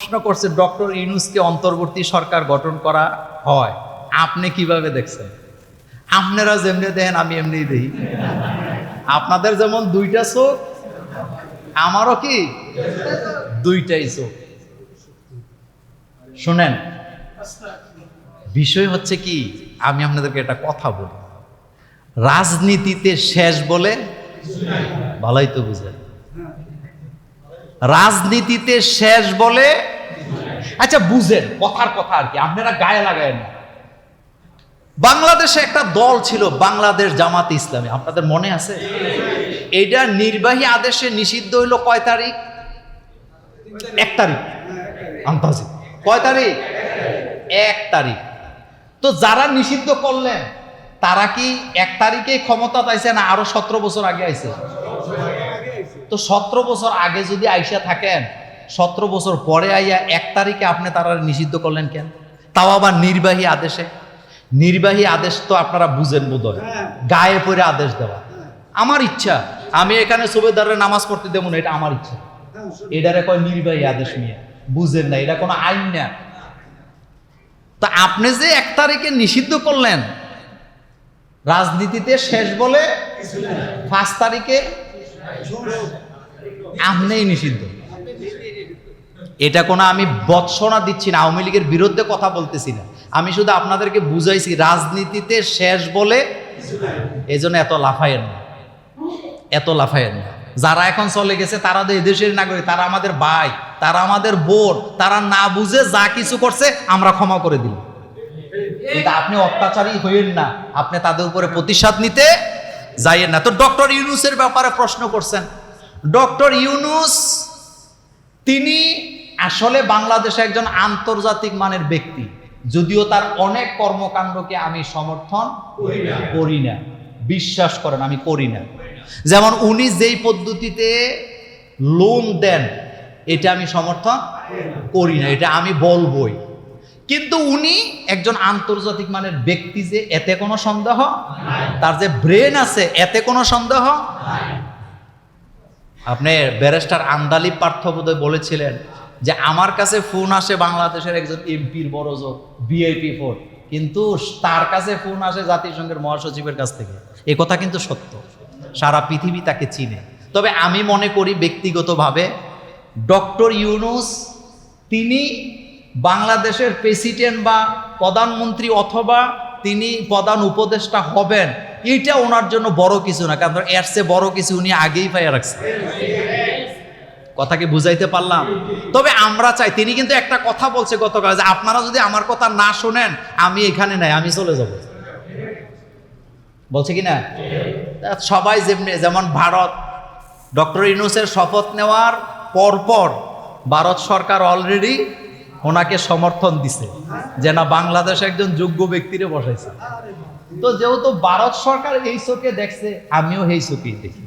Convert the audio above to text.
প্রশ্ন করছে, ডক্টর ইউনুসকে অন্তর্বর্তী সরকার গঠন করা হয়। আপনি কীভাবে দেখছেন? আপনারা যেমনি দেখেন আমি এমনি দেখি আপনাদের যেমন দুইটা চোখ, আমারও কি? দুইটাই চোখ। শুনেন, বিষয় হচ্ছে কি, আমি আপনাদেরকে একটা কথা বলি। রাজনীতিতে শেষ বলে ভালোই তো বুঝেন রাজনীতিতে শেষ বলে? আচ্ছা বুঝেন। কথার কথা আর কি আপনারা গায়ে লাগায় না। বাংলাদেশে একটা দল ছিল বাংলাদেশ জামাত ইসলামী আপনাদের মনে আছে? এটা নির্বাহী আদেশে নিষিদ্ধ হইল কয় তারিখ? এক তারিখ। আন্তাজি কয় তারিখ? এক তারিখ। তো যারা নিষিদ্ধ করলেন তারা কি এক তারিখে ক্ষমতা পাইছে না আরও সতেরো বছর আগে আইছে? তো সতেরো বছর আগে যদি আইসা থাকেন সতেরো বছর পরে আইয়া এক তারিখে আপনি তারা নিষিদ্ধ করলেন কেন? তাও আবার নির্বাহী আদেশে? নির্বাহী আদেশ তো আপনারা বুঝেন বোধহয়। গায়ে পরে আদেশ দেওয়া। আমার ইচ্ছা আমি এখানে সুবেদারের নামাজ পড়তে দেবো না এটা আমার ইচ্ছা। এটারে কয় নির্বাহী আদেশ নিয়ে। বুঝেন না এটা কোনো আইন না। তা আপনি যে এক তারিখে নিষিদ্ধ করলেন রাজনীতিতে শেষ বলে পাঁচ তারিখে আপনিই নিষিদ্ধ। এটা কোনো আমি বৎসনা দিচ্ছি না, আওয়ামী লীগের বিরুদ্ধে কথা বলতেছি না। আমি শুধু আপনাদেরকে বুঝাইছি, রাজনীতিতে শেষ বলে এই জন্য এত লাফায়েন না। এত লাফায়েন না। যারা এখন চলে গেছে, তারা তো এদেশের নাগরিক, তারা আমাদের ভাই, তারা আমাদের বোন, তারা না বুঝে যা কিছু করছে, আমরা ক্ষমা করে দিই কিন্তু আপনি অত্যাচারী হইয়েন না। আপনি তাদের উপরে প্রতিশোধ নিতে যাইয়েন না। তো ডক্টর ইউনুসের ব্যাপারে প্রশ্ন করছেন। ডক্টর ইউনুস তিনি আসলে বাংলাদেশে একজন আন্তর্জাতিক মানের ব্যক্তি। যদিও তার অনেক কর্মকাণ্ডকে আমি সমর্থন করি না। বিশ্বাস করেন আমি করি না। যেমন উনি যেই পদ্ধতিতে লোন দেন এটা আমি সমর্থন করি না। এটা আমি বলবই। কিন্তু উনি একজন আন্তর্জাতিক মানের ব্যক্তি যে এতে কোনো সন্দেহ? তার যে ব্রেন আছে, এতে কোনো সন্দেহ? আপনি ব্যারিস্টার আন্দালি পার্থবোধয় বলেছিলেন যে আমার কাছে ফোন আসে বাংলাদেশের একজন এমপির বড় জোর বিআইপি ফোন। কিন্তু তার কাছে ফোন আসে জাতিসংঘের মহাসচিবের কাছ থেকে। এ কথা কিন্তু সত্য। সারা পৃথিবী তাকে চিনে। তবে আমি মনে করি ব্যক্তিগতভাবে ডক্টর ইউনুস, তিনি বাংলাদেশের প্রেসিডেন্ট বা প্রধানমন্ত্রী অথবা তিনি প্রধান উপদেষ্টা হবেন, এইটা ওনার জন্য বড় কিছু না, কারণ এর চেয়ে বড় কিছু উনি আগেই পাইয়া রাখছে। কথাকে বুঝাইতে পারলাম? তবে আমরা চাই, তিনি কিন্তু একটা কথা বলছে গতকাল যে আপনারা যদি আমার কথা না শোনেন, আমি এখানে নাই, আমি চলে যাব। বলছে কি না? সবাই যেমনি, যেমন ভারত, ডক্টর ইউনুসের শপথ নেওয়ার পরপর ভারত সরকার অলরেডি ওনাকে সমর্থন দিছে যে না, বাংলাদেশ একজন যোগ্য ব্যক্তিরে বসাইছে। তো যেহেতু ভারত সরকার এই চোখে দেখছে, আমিও সেই চোখেই দেখি।